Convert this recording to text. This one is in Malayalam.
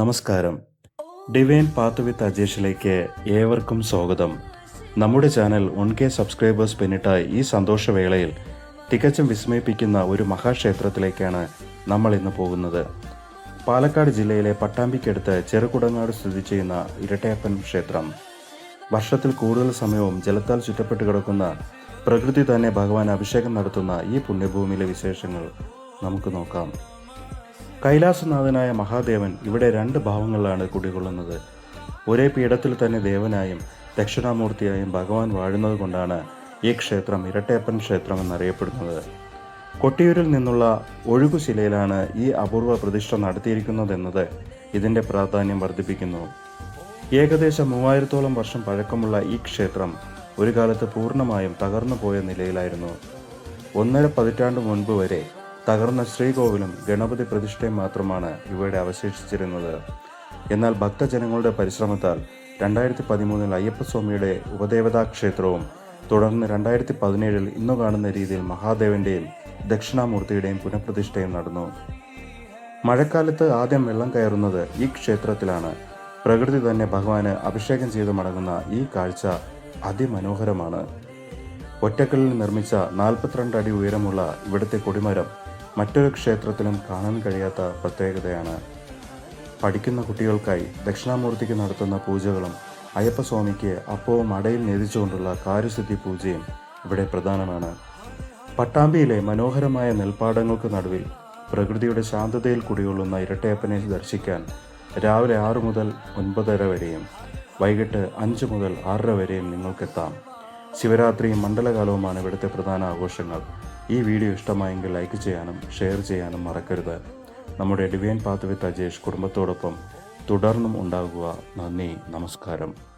നമസ്കാരം. ഡിവൈൻ പാത്ത് വിത്ത് അജേഷിലേക്ക് ഏവർക്കും സ്വാഗതം. നമ്മുടെ ചാനൽ വൺ കെ സബ്സ്ക്രൈബേഴ്സ് പിന്നിട്ട ഈ സന്തോഷവേളയിൽ തികച്ചും വിസ്മയിപ്പിക്കുന്ന ഒരു മഹാക്ഷേത്രത്തിലേക്കാണ് നമ്മൾ ഇന്ന് പോകുന്നത്. പാലക്കാട് ജില്ലയിലെ പട്ടാമ്പിക്കടുത്ത് ചെറുകുടങ്ങാട് സ്ഥിതി ചെയ്യുന്ന ഇരട്ടയപ്പൻ ക്ഷേത്രം. വർഷത്തിൽ കൂടുതൽ സമയവും ജലത്താൽ ചുറ്റപ്പെട്ട് കിടക്കുന്ന പ്രകൃതി തന്നെ ഭഗവാൻ അഭിഷേകം നടത്തുന്ന ഈ പുണ്യഭൂമിയിലെ വിശേഷങ്ങൾ നമുക്ക് നോക്കാം. കൈലാസനാഥനായ മഹാദേവൻ ഇവിടെ രണ്ട് ഭാവങ്ങളിലാണ് കുടികൊള്ളുന്നത്. ഒരേ പീഠത്തിൽ തന്നെ ദേവനായും ദക്ഷിണാമൂർത്തിയായും ഭഗവാൻ വാഴുന്നത് കൊണ്ടാണ് ഈ ക്ഷേത്രം ഇരട്ടയപ്പൻ ക്ഷേത്രം എന്നറിയപ്പെടുന്നത്. കൊട്ടിയൂരിൽ നിന്നുള്ള ഒഴുകുശിലയിലാണ് ഈ അപൂർവ പ്രതിഷ്ഠ നടത്തിയിരിക്കുന്നതെന്നത് ഇതിന്റെ പ്രാധാന്യം വർദ്ധിപ്പിക്കുന്നു. ഏകദേശം മൂവായിരത്തോളം വർഷം പഴക്കമുള്ള ഈ ക്ഷേത്രം ഒരു കാലത്ത് പൂർണമായും തകർന്നു പോയ നിലയിലായിരുന്നു. ഒന്നര പതിറ്റാണ്ട് മുൻപ് വരെ തകർന്ന ശ്രീകോവിലും ഗണപതി പ്രതിഷ്ഠയും മാത്രമാണ് ഇവയുടെ അവശേഷിച്ചിരുന്നത്. എന്നാൽ ഭക്തജനങ്ങളുടെ പരിശ്രമത്താൽ രണ്ടായിരത്തി പതിമൂന്നിൽ അയ്യപ്പസ്വാമിയുടെ ഉപദേവതാ ക്ഷേത്രവും തുടർന്ന് രണ്ടായിരത്തി പതിനേഴിൽ ഇന്നു കാണുന്ന രീതിയിൽ മഹാദേവന്റെയും ദക്ഷിണാമൂർത്തിയുടെയും പുനഃപ്രതിഷ്ഠയും നടന്നു. മഴക്കാലത്ത് ആദ്യം വെള്ളം കയറുന്നത് ഈ ക്ഷേത്രത്തിലാണ്. പ്രകൃതി തന്നെ ഭഗവാന് അഭിഷേകം ചെയ്ത് മടങ്ങുന്ന ഈ കാഴ്ച അതിമനോഹരമാണ്. ഒറ്റക്കല്ലിൽ നിർമ്മിച്ച നാൽപ്പത്തിരണ്ട് അടി ഉയരമുള്ള ഇവിടുത്തെ കൊടിമരം മറ്റൊരു ക്ഷേത്രത്തിലും കാണാൻ കഴിയാത്ത പ്രത്യേകതയാണ് പഠിക്കുന്ന കുട്ടികൾക്കായി ദക്ഷിണാമൂർത്തിക്ക് നടത്തുന്ന പൂജകളും അയ്യപ്പസ്വാമിക്ക് അപ്പവും അടയിൽ നേതിച്ചുകൊണ്ടുള്ള കാര്യസിദ്ധി പൂജയും ഇവിടെ പ്രധാനമാണ്. പട്ടാമ്പിയിലെ മനോഹരമായ നെൽപ്പാടങ്ങൾക്ക് നടുവിൽ പ്രകൃതിയുടെ ശാന്തതയിൽ കുടികൊള്ളുന്ന ഇരട്ടയപ്പനെ ദർശിക്കാൻ രാവിലെ ആറു മുതൽ ഒൻപതര വരെയും വൈകിട്ട് അഞ്ച് മുതൽ ആറര വരെയും നിങ്ങൾക്കെത്താം. ശിവരാത്രിയും മണ്ഡലകാലവുമാണ് ഇവിടുത്തെ പ്രധാന ആഘോഷങ്ങൾ. ഈ വീഡിയോ ഇഷ്ടമായെങ്കിൽ ലൈക്ക് ചെയ്യാനും ഷെയർ ചെയ്യാനും മറക്കരുത്. നമ്മുടെ ഡിവൈൻ പാത്ത് വിത്ത് അജേഷ് കുടുംബത്തോടൊപ്പം തുടർന്നും ഉണ്ടാകുക നന്ദി നമസ്കാരം.